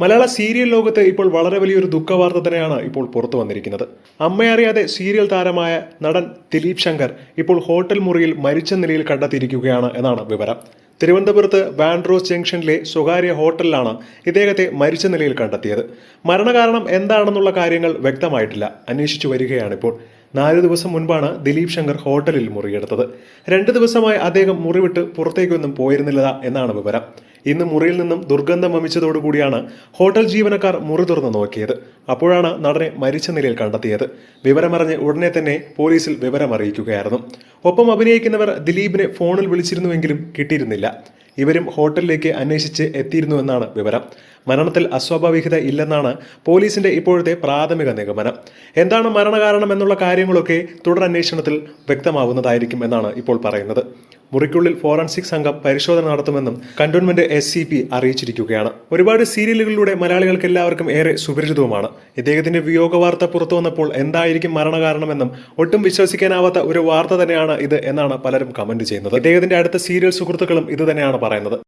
മലയാള serial ലോകത്ത് ഇപ്പോൾ വളരെ വലിയൊരു ദുഃഖവാർത്ത തന്നെയാണ് ഇപ്പോൾ പുറത്തു വന്നിരിക്കുന്നത്. അമ്മയറിയാതെ സീരിയൽ താരമായ നടൻ ദിലീപ് ശങ്കർ ഇപ്പോൾ ഹോട്ടൽ മുറിയിൽ മരിച്ച നിലയിൽ കണ്ടെത്തിയിരിക്കുകയാണ് എന്നാണ് വിവരം. തിരുവനന്തപുരത്ത് വാൻഡ്രോസ് ജംഗ്ഷനിലെ സ്വകാര്യ ഹോട്ടലിലാണ് ഇദ്ദേഹത്തെ മരിച്ച നിലയിൽ കണ്ടെത്തിയത്. മരണകാരണം എന്താണെന്നുള്ള കാര്യങ്ങൾ വ്യക്തമായിട്ടില്ല. അന്വേഷിച്ചു വരികയാണിപ്പോൾ. നാല് ദിവസം മുൻപാണ് ദിലീപ് ശങ്കർ ഹോട്ടലിൽ മുറിയെടുത്തത്. രണ്ട് ദിവസമായി അദ്ദേഹം മുറിവിട്ട് പുറത്തേക്കൊന്നും പോയിരുന്നില്ല എന്നാണ് വിവരം. ഇന്ന് മുറിയിൽ നിന്നും ദുർഗന്ധം വമിച്ചതോടുകൂടിയാണ് ഹോട്ടൽ ജീവനക്കാർ മുറി തുറന്ന് നോക്കിയത്. അപ്പോഴാണ് നടനെ മരിച്ച നിലയിൽ കണ്ടെത്തിയത്. വിവരമറിഞ്ഞ് ഉടനെ തന്നെ പോലീസിൽ വിവരം അറിയിക്കുകയായിരുന്നു. ഒപ്പം അഭിനയിക്കുന്നവർ ദിലീപിനെ ഫോണിൽ വിളിച്ചിരുന്നുവെങ്കിലും കിട്ടിയിരുന്നില്ല. ഇവരും ഹോട്ടലിലേക്ക് അന്വേഷിച്ച് എത്തിയിരുന്നുവെന്നാണ് വിവരം. മരണത്തിൽ അസ്വാഭാവികത ഇല്ലെന്നാണ് പോലീസിന്റെ ഇപ്പോഴത്തെ പ്രാഥമിക നിഗമനം. എന്താണ് മരണകാരണം എന്നുള്ള കാര്യങ്ങളൊക്കെ തുടരന്വേഷണത്തിൽ വ്യക്തമാവുന്നതായിരിക്കും എന്നാണ് ഇപ്പോൾ പറയുന്നത്. മുറിക്കുള്ളിൽ ഫോറൻസിക് സംഘം പരിശോധന നടത്തുമെന്നും കണ്ടോൺമെന്റ് എസ് അറിയിച്ചിരിക്കുകയാണ്. ഒരുപാട് സീരിയലുകളിലൂടെ മലയാളികൾക്ക് എല്ലാവർക്കും ഏറെ സുപരിചിതവുമാണ്. ഇദ്ദേഹത്തിന്റെ വിയോഗ വാർത്ത പുറത്തു വന്നപ്പോൾ എന്തായിരിക്കും മരണകാരണമെന്നും ഒട്ടും വിശ്വസിക്കാനാവാത്ത ഒരു വാർത്ത തന്നെയാണ് ഇത് എന്നാണ് പലരും കമന്റ് ചെയ്യുന്നത്. ഇദ്ദേഹത്തിന്റെ അടുത്ത സീരിയൽ സുഹൃത്തുക്കളും ഇത് തന്നെയാണ് പറയുന്നത്.